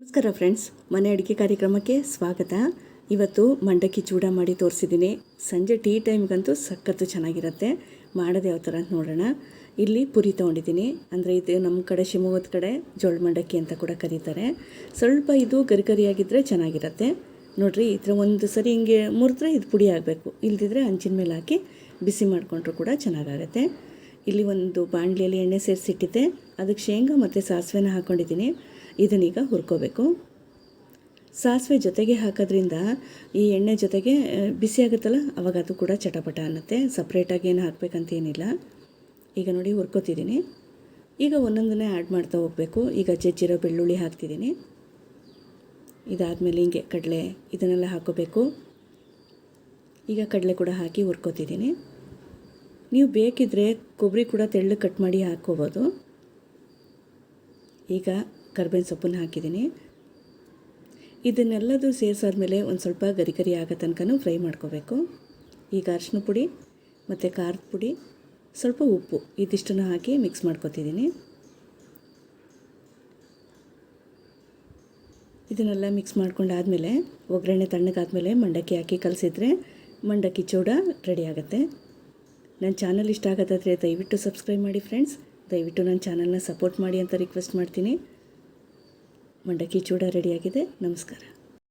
ನಮಸ್ಕಾರ ಫ್ರೆಂಡ್ಸ್ ಮನೆ ಅಡುಗೆ ಕಾರ್ಯಕ್ರಮಕ್ಕೆ ಸ್ವಾಗತ. ಇವತ್ತು ಮಂಡಕ್ಕಿ ಚೂಡ ಮಾಡಿ ತೋರಿಸಿದ್ದೀನಿ. ಸಂಜೆ ಟೀ ಟೈಮ್ಗಂತೂ ಸಖತ್ತು ಚೆನ್ನಾಗಿರುತ್ತೆ. ಮಾಡೋದು ಯಾವ ಥರ ಅಂತ ನೋಡೋಣ. ಇಲ್ಲಿ ಪುರಿ ತೊಗೊಂಡಿದ್ದೀನಿ. ಅಂದರೆ ಇದು ನಮ್ಮ ಕಡೆ ಶಿವಮೊಗ್ಗದ ಕಡೆ ಜೋಳ ಮಂಡಕ್ಕಿ ಅಂತ ಕೂಡ ಕರೀತಾರೆ. ಸ್ವಲ್ಪ ಇದು ಗರಿಗರಿಯಾಗಿದ್ದರೆ ಚೆನ್ನಾಗಿರುತ್ತೆ. ನೋಡಿರಿ, ಈ ಥರ ಒಂದು ಸರಿ ಹಿಂಗೆ ಮುರಿದ್ರೆ ಇದು ಪುಡಿ ಆಗಬೇಕು. ಇಲ್ದಿದ್ರೆ ಹಂಚಿನ ಮೇಲೆ ಹಾಕಿ ಬಿಸಿ ಮಾಡಿಕೊಂಡ್ರೂ ಕೂಡ ಚೆನ್ನಾಗಾಗುತ್ತೆ. ಇಲ್ಲಿ ಒಂದು ಬಾಣಲಿಯಲ್ಲಿ ಎಣ್ಣೆ ಸೇರಿಸಿಟ್ಟಿದ್ದೆ. ಅದಕ್ಕೆ ಶೇಂಗಾ ಮತ್ತು ಸಾಸಿವೆನ ಹಾಕ್ಕೊಂಡಿದ್ದೀನಿ ಇದನ್ನೀಗ ಹುರ್ಕೋಬೇಕು. ಸಾಸಿವೆ ಜೊತೆಗೆ ಹಾಕೋದ್ರಿಂದ ಈ ಎಣ್ಣೆ ಜೊತೆಗೆ ಬಿಸಿ ಆಗುತ್ತಲ್ಲ, ಅವಾಗ ಅದು ಕೂಡ ಚಟಪಟ ಅನ್ನತ್ತೆ. ಸಪ್ರೇಟಾಗಿ ಏನು ಹಾಕಬೇಕಂತೇನಿಲ್ಲ ಈಗ ನೋಡಿ ಹುರ್ಕೋತಿದ್ದೀನಿ. ಈಗ ಒಂದೊಂದನ್ನೇ ಆ್ಯಡ್ ಮಾಡ್ತಾ ಹೋಗಬೇಕು. ಈಗ ಜಜ್ಜಿರೋ ಬೆಳ್ಳುಳ್ಳಿ ಹಾಕ್ತಿದ್ದೀನಿ. ಇದಾದಮೇಲೆ ಹಿಂಗೆ ಕಡಲೆ ಇದನ್ನೆಲ್ಲ ಹಾಕೋಬೇಕು. ಈಗ ಕಡಲೆ ಕೂಡ ಹಾಕಿ ಹುರ್ಕೋತಿದ್ದೀನಿ. ನೀವು ಬೇಕಿದ್ದರೆ ಕೊಬ್ಬರಿ ಕೂಡ ತೆಳ್ಳಗೆ ಕಟ್ ಮಾಡಿ ಹಾಕ್ಕೋಬೋದು. ಈಗ ಕರ್ಬೇವಿನ ಸೊಪ್ಪನ್ನು ಹಾಕಿದ್ದೀನಿ. ಇದನ್ನೆಲ್ಲದೂ ಸೇರಿಸಾದ್ಮೇಲೆ ಒಂದು ಸ್ವಲ್ಪ ಗರಿ ಗರಿ ಆಗೋ ತನಕನೂ ಫ್ರೈ ಮಾಡ್ಕೋಬೇಕು. ಈಗ ಅರಿಶಿನ ಪುಡಿ ಮತ್ತು ಖಾರದ ಪುಡಿ, ಸ್ವಲ್ಪ ಉಪ್ಪು ಇದಿಷ್ಟನ್ನು ಹಾಕಿ ಮಿಕ್ಸ್ ಮಾಡ್ಕೊತಿದ್ದೀನಿ. ಇದನ್ನೆಲ್ಲ ಮಿಕ್ಸ್ ಮಾಡ್ಕೊಂಡಾದಮೇಲೆ ಒಗ್ಗರಣೆ ತಣ್ಣಗಾದಮೇಲೆ ಮಂಡಕ್ಕಿ ಹಾಕಿ ಕಲಸಿದ್ರೆ ಮಂಡಕ್ಕಿ ಚೂಡ ರೆಡಿ ಆಗುತ್ತೆ. ನನ್ನ ಚಾನಲ್ ಇಷ್ಟ ಆಗೋದಾದರೆ ದಯವಿಟ್ಟು ಸಬ್ಸ್ಕ್ರೈಬ್ ಮಾಡಿ ಫ್ರೆಂಡ್ಸ್. ದಯವಿಟ್ಟು ನನ್ನ ಚಾನಲ್ನ ಸಪೋರ್ಟ್ ಮಾಡಿ ಅಂತ ರಿಕ್ವೆಸ್ಟ್ ಮಾಡ್ತೀನಿ. ಮಂಡಕ್ಕಿ ಚೂಡ ರೆಡಿಯಾಗಿದೆ. ನಮಸ್ಕಾರ.